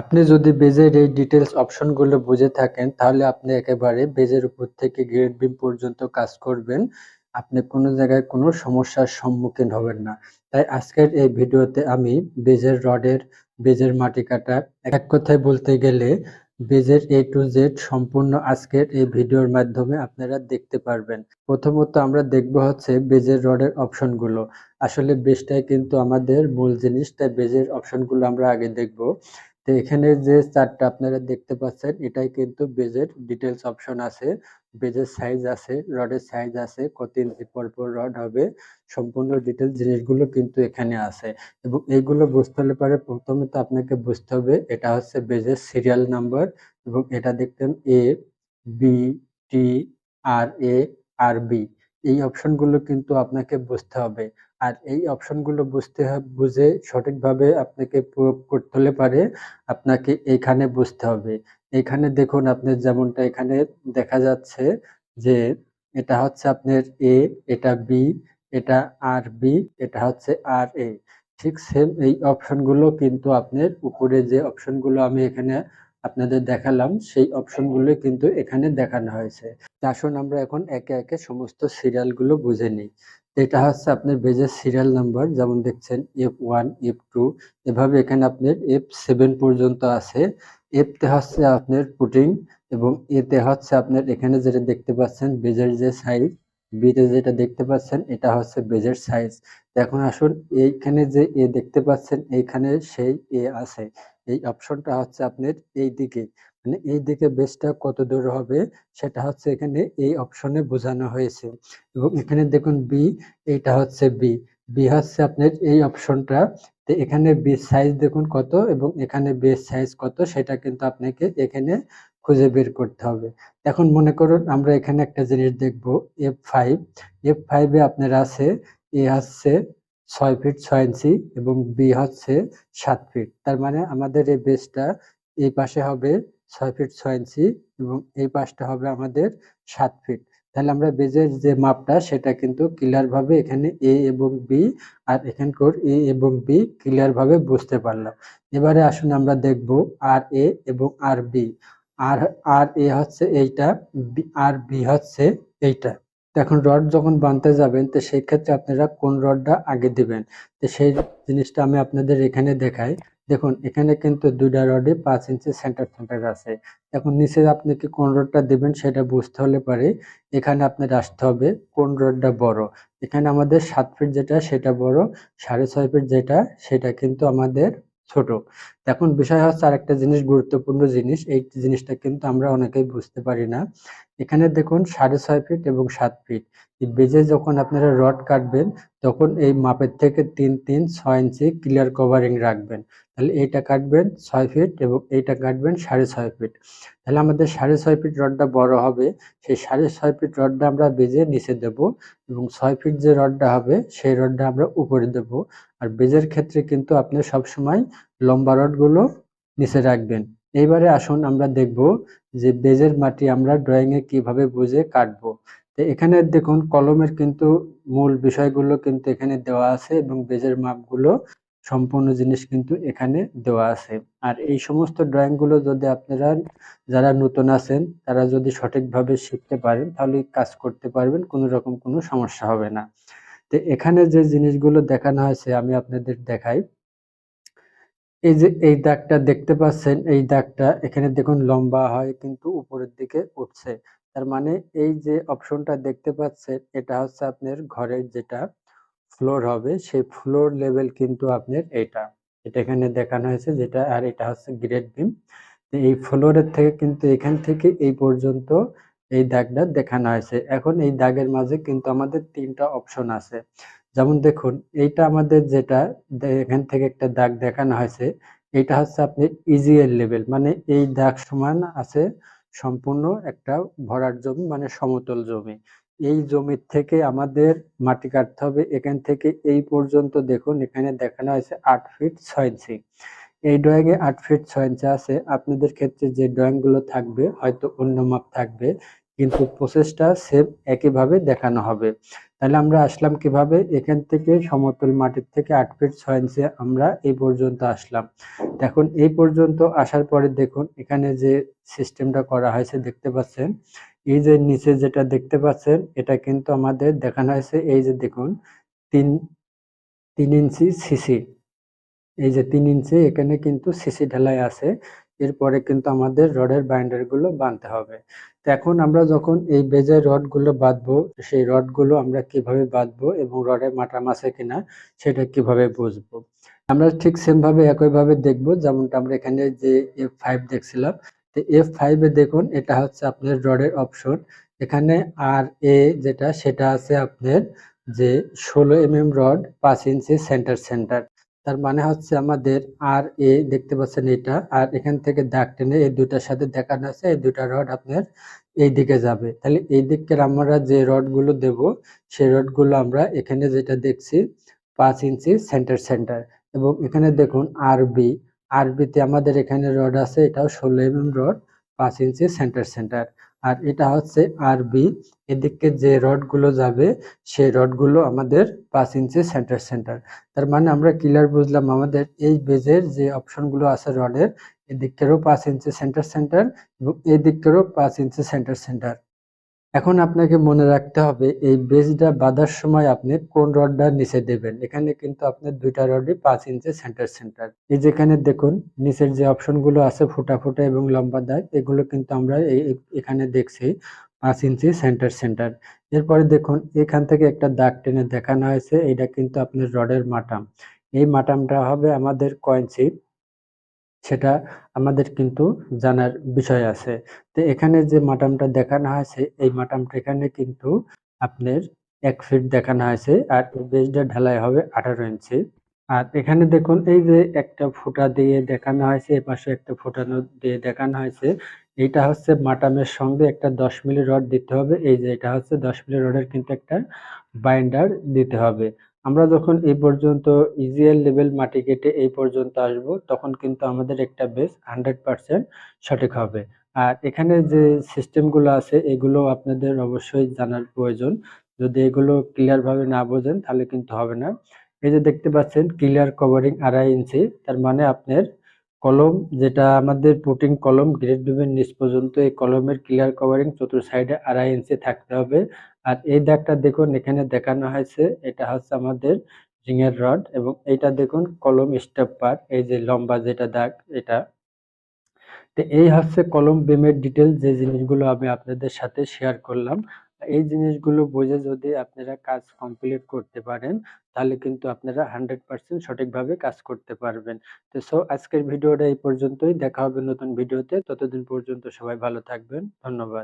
আপনি যদি বেজের এই ডিটেলস অপশনগুলো বুঝে থাকেন, তাহলে আপনি একেবারে বেজের উপর থেকে গ্রেড বিম পর্যন্ত কাজ করবেন। আপনি কোনো জায়গায় কোনো সমস্যার সম্মুখীন হবেন না। তাই আজকের এই ভিডিওতে আমি বেজের রডের, বেজের মাটি কাটা এক কথায় বলতে গেলে বেজের এ টু জেড সম্পূর্ণ আজকের এই ভিডিওর মাধ্যমে আপনারা দেখতে পারবেন। প্রথমত আমরা দেখব হচ্ছে বেজের রডের অপশনগুলো আসলে বেজটাই কিন্তু আমাদের মূল জিনিস, তাই বেজের অপশনগুলো আমরা আগে দেখব। তো এখানে যে চারটা আপনারা দেখতে পাচ্ছেন, এটাই কিন্তু বেজের ডিটেলস অপশন আছে। বেজের সাইজ আছে রডের সাইজ আছে, কত ইঞ্চি পর পর রড হবে, সম্পূর্ণ ডিটেলস জিনিসগুলো কিন্তু এখানে আছে। এবং এইগুলো বুঝতে হলে পরে প্রথমে তো আপনাকে বুঝতে হবে, এটা হচ্ছে বেজের সিরিয়াল নাম্বার এবং এটা দেখতেন A B T R A R B এই অপশনগুলো কিন্তু আপনাকে বুঝতে হবে। আর এই অপশনগুলো বুঝতে বুঝে সঠিকভাবে আপনাকে প্রয়োগ করতে হলে পারে আপনাকে এইখানে বুঝতে হবে। এখানে দেখুন আপনার যেমনটা এখানে দেখা যাচ্ছে যে এটা হচ্ছে আপনার এ এটা বি এটা আর বি এটা হচ্ছে আর এ ঠিক সেম এই অপশনগুলো কিন্তু আপনার উপরে যে অপশনগুলো আমি এখানে আপনাদের দেখালাম, সেই অপশনগুলো কিন্তু এখানে দেখানো হয়েছে। আসুন আমরা এখন একে একে সমস্ত সিরিয়ালগুলো বুঝে নিই। এটা হচ্ছে আপনার বেজের সিরিয়াল নাম্বার যেমন দেখছেন এফ ওয়ান এফ টু এভাবে এখানে আপনার এফ সেভেন পর্যন্ত আছে। এফতে হচ্ছে আপনার পুটিং এবং এতে হচ্ছে আপনার এখানে যেটা দেখতে পাচ্ছেন, বেজের যে সাইজ বিতে যেটা দেখতে পাচ্ছেন, এটা হচ্ছে বেজের সাইজ এখন আসুন, এইখানে যে এ দেখতে পাচ্ছেন, এইখানে সেই এ আছে। এই অপশনটা হচ্ছে আপনার এই দিকে। মানে এই দিকে বেসটা কত দূর হবে সেটা হচ্ছে এখানে এই অপশনে বোঝানো হয়েছে। এবং এখানে দেখুন বি এইটা হচ্ছে বি বি হচ্ছে আপনার এই অপশনটা তো এখানে বি সাইজ দেখুন কত এবং এখানে বেস সাইজ কত সেটা কিন্তু আপনাকে এখানে খুঁজে বের করতে হবে। এখন মনে করুন আমরা এখানে একটা জিনিস দেখব এফ ফাইভ এফ ফাইভে আপনার আছে এ হচ্ছে ছয় ফিট ছয় ইঞ্চি এবং বি হচ্ছে সাত ফিট। তার মানে আমাদের এই বেসটা এই পাশে হবে ছয় ফিট ছয় ইঞ্চি এবং এই পাশটা হবে আমাদের সাত ফিট। তাহলে আমরা বেজের যে মাপটা, সেটা কিন্তু ক্লিয়ার ভাবে এখানে এ এবং বি আর এখানকার এ এবং বি ক্লিয়ার ভাবে বুঝতে পারলাম। এবারে আসুন আমরা দেখব আর এ এবং আর বি আর আর এ হচ্ছে এইটা আর বি হচ্ছে এইটা। এখন রড যখন বানতে যাবেন, তো সেই ক্ষেত্রে আপনারা কোন রডটা আগে দিবেন? তো সেই জিনিসটা আমি আপনাদের এখানে দেখাই। দেখুন, এখানে কিন্তু দুইটা রডে পাঁচ ইঞ্চি সেন্টার সেন্টার আছে। এখন নিচে আপনি কি কোন রডটা দেবেন সেটা বুঝতে হলে পারে। এখানে আপনার আসতে হবে কোন রডটা বড়। এখানে আমাদের সাত ফিট যেটা সেটা বড়, সাড়ে ছয় ফিট যেটা সেটা কিন্তু আমাদের ছোট। এখন বিষয় হচ্ছে আরেকটা জিনিস গুরুত্বপূর্ণ জিনিস, এই জিনিসটা কিন্তু আমরা অনেকেই বুঝতে পারি না। এখানে দেখুন সাড়ে ছয় ফিট এবং সাত ফিট। বেজে যখন আপনারা রড কাটবেন, তখন এই মাপের থেকে তিন তিন, ছয় ইঞ্চি ক্লিয়ার কভারিং রাখবেন। তাহলে এইটা কাটবেন ছয় ফিট এবং এইটা কাটবেন সাড়ে ছয় ফিট। তাহলে আমাদের সাড়ে ছয় ফিট রডটা বড় হবে, সেই সাড়ে ছয় ফিট রডটা আমরা বেজে নিচে দেব এবং ছয় ফিট যে রডটা হবে, সেই রডটা আমরা উপরে দেব। আর বেজের ক্ষেত্রে কিন্তু আপনি সবসময় লম্বা রডগুলো নিচে রাখবেন। এইবারে আসুন আমরা দেখব যে বেজের মাটি আমরা ড্রয়িংয়ে কীভাবে বুঝে কাটবো। তো এখানে দেখুন কলমের কিন্তু মূল বিষয়গুলো কিন্তু এখানে দেওয়া আছে এবং বেজের মাপগুলো সম্পূর্ণ জিনিস কিন্তু এখানে দেওয়া আছে। আর এই সমস্ত ড্রয়িংগুলো যদি আপনারা, যারা নতুন আছেন, তারা যদি সঠিকভাবে শিখতে পারেন, তাহলে কাজ করতে পারবেন, কোনো রকম কোনো সমস্যা হবে না। তো এখানে যে জিনিসগুলো দেখানো হয়েছে, আমি আপনাদের দেখাই। এই যে এই দাগটা দেখতে পাচ্ছেন, এই দাগটা এখানে দেখুন লম্বা হয় কিন্তু উপরের দিকে উঠছে। তার মানে এই যে অপশনটা দেখতে পাচ্ছেন, এটা হচ্ছে আপনার ঘরের যেটা ফ্লোর হবে, সেই ফ্লোর লেভেল কিন্তু আপনার এটা। এটা এখানে দেখানো হয়েছে যেটা, আর এটা হচ্ছে গ্রেড বিম এই ফ্লোরের থেকে কিন্তু এখান থেকে এই পর্যন্ত এই দাগটা দেখানো হয়েছে। এখন এই দাগের মাঝে কিন্তু আমাদের তিনটা অপশন আছে। যেমন দেখুন, এইটা আমাদের যেটা এখান থেকে একটা দাগ দেখানো হয়েছে এটা হচ্ছে আপনি ইজিএল লেভেল মানে এই দাগ সমান আছে সম্পূর্ণ একটা ভরাট জমি মানে সমতল জমি। এই জমির থেকে আমাদের মাটি কাটতে হবে, এখান থেকে এই পর্যন্ত দেখুন, এখানে দেখানো হয়েছে আট ফিট ছয় ইঞ্চি এই ড্রয়িং এ আট ফিট ছয় ইঞ্চি আছে, আপনাদের ক্ষেত্রে যে ড্রয়িংগুলো থাকবে, হয়তো অন্য মাপ থাকবে কিন্তু প্রসেসটা সেম একইভাবে দেখানো হবে। তাহলে আমরা আসলাম কীভাবে? এখান থেকে সমতল মাটির থেকে আট ফিট ছয় ইঞ্চি আমরা এই পর্যন্ত আসলাম। দেখুন, এই পর্যন্ত আসার পরে দেখুন, এখানে যে সিস্টেমটা করা হয়েছে দেখতে পাচ্ছেন? এই যে নিচে যেটা দেখতে পাচ্ছেন, এটা কিন্তু আমাদের দেখানো হয়েছে। এই যে দেখুন, তিন তিন ইঞ্চি সিসি এই যে তিন ইঞ্চি এখানে কিন্তু সিসি ঢালাই আছে। এরপরে কিন্তু আমাদের রডের বাইন্ডারগুলো বাঁধতে হবে। তো এখন আমরা যখন এই বেজের রডগুলো বাঁধবো, সেই রডগুলো আমরা কীভাবে বাঁধবো এবং রডের মাটাম আছে কিনা সেটা কীভাবে বুঝব? আমরা ঠিক সেম ভাবে একইভাবে দেখব, যেমনটা আমরা এখানে যে এফ ফাইভ দেখছিলাম। তো এফ ফাইভে দেখুন, এটা হচ্ছে আপনার রডের অপশন এখানে আর এ যেটা, সেটা আছে আপনার যে ষোলো এম এম রড পাঁচ ইঞ্চি সেন্টার সেন্টার তার মানে হচ্ছে আমাদের আর এ দেখতে পাচ্ছেন এটা, আর এখান থেকে দাগ টেনে এই দুটার সাথে দেখানো আছে, এই দুটা রড আপনার এই দিকে যাবে। তাহলে এই দিকের আমরা যে রডগুলো দেব, সেই রডগুলো আমরা এখানে যেটা দেখছি, পাঁচ ইঞ্চি সেন্টার সেন্টার। এবং এখানে দেখুন আর আরবি আরবিতে আমাদের এখানে রড আছে, এটাও ষোলো এম রড। পাঁচ ইঞ্চি সেন্টার সেন্টার আর এটা হচ্ছে আর বি এদিকে যে রডগুলো যাবে, সেই রডগুলো আমাদের পাঁচ ইঞ্চি সেন্টার সেন্টার তার মানে আমরা ক্লিয়ার বুঝলাম আমাদের এই বেজের যে অপশনগুলো আছে রডের এদিকেরও পাঁচ ইঞ্চি সেন্টার সেন্টার এবং এদিকেরও পাঁচ ইঞ্চি সেন্টার সেন্টার এখন আপনাকে মনে রাখতে হবে, এই বেজটা বাঁধার সময় আপনি কোন রডটা নিচে দেবেন। এখানে কিন্তু আপনার দুইটা রডই পাঁচ ইঞ্চি সেন্টার সেন্টার এই যেখানে দেখুন, নিচের যে অপশনগুলো আছে ফুটা ফুটা এবং লম্বা দাগ, এগুলো কিন্তু আমরা এখানে দেখছি পাঁচ ইঞ্চি সেন্টার সেন্টার এরপরে দেখুন, এখান থেকে একটা দাগ টেনে দেখানো হয়েছে এটা কিন্তু আপনার রডের মাটাম। এই মাটামটা হবে আমাদের কয়েন্সি সেটা আমাদের কিন্তু জানার বিষয় আছে। তো এখানে যে মাটামটা দেখানো হয়েছে, এই মাটামটা এখানে কিন্তু আপনার এক ফিট দেখানো হয়েছে আর বেসটা ঢালাই হবে আঠারো ইঞ্চি। আর এখানে দেখুন, এই যে একটা ফুটা দিয়ে দেখানো হয়েছে, এ পাশে একটা ফুটানো দিয়ে দেখানো হয়েছে, এইটা হচ্ছে মাটামের সঙ্গে একটা দশ মিলি রড দিতে হবে, এই যে এটা হচ্ছে দশ মিলি রডের কিন্তু একটা বাইন্ডার দিতে হবে। আমরা যখন এই পর্যন্ত ইজিএল লেভেল মাটি কেটে এই পর্যন্ত আসব, তখন কিন্তু আমাদের একটা বেস হান্ড্রেড পারসেন্ট সঠিক হবে। আর এখানে যে সিস্টেমগুলো আছে, এগুলো আপনাদের অবশ্যই জানার প্রয়োজন। যদি এগুলো ক্লিয়ারভাবে না বোঝেন, তাহলে কিন্তু হবে না। এই যে দেখতে পাচ্ছেন ক্লিয়ার কভারিং আড়াই ইঞ্চি, তার মানে আপনার কলম, যেটা আমাদের প্রোটিন কলম গ্রেড বিমের নিচ পর্যন্ত এই কলমের ক্লিয়ার কভারিং চতুর সাইডে আড়াই ইঞ্চি থাকতে হবে। আর এই দাগটা দেখুন, এখানে দেখানো হয়েছে, এটা হচ্ছে আমাদের রিংয়ের রড এবং এইটা দেখুন, কলম স্টেপ পার এই যে লম্বা যেটা দাগ, এটা। তো এই হচ্ছে কলম বেমের ডিটেল যে জিনিসগুলো আমি আপনাদের সাথে শেয়ার করলাম। এই জিনিসগুলো বুঝে যদি আপনারা কাজ কমপ্লিট করতে পারেন, তাহলে কিন্তু আপনারা হান্ড্রেড পার্সেন্ট সঠিকভাবে কাজ করতে পারবেন। তো সো আজকের ভিডিওটা এই পর্যন্তই। দেখা হবে নতুন ভিডিওতে। ততদিন পর্যন্ত সবাই ভালো থাকবেন। ধন্যবাদ।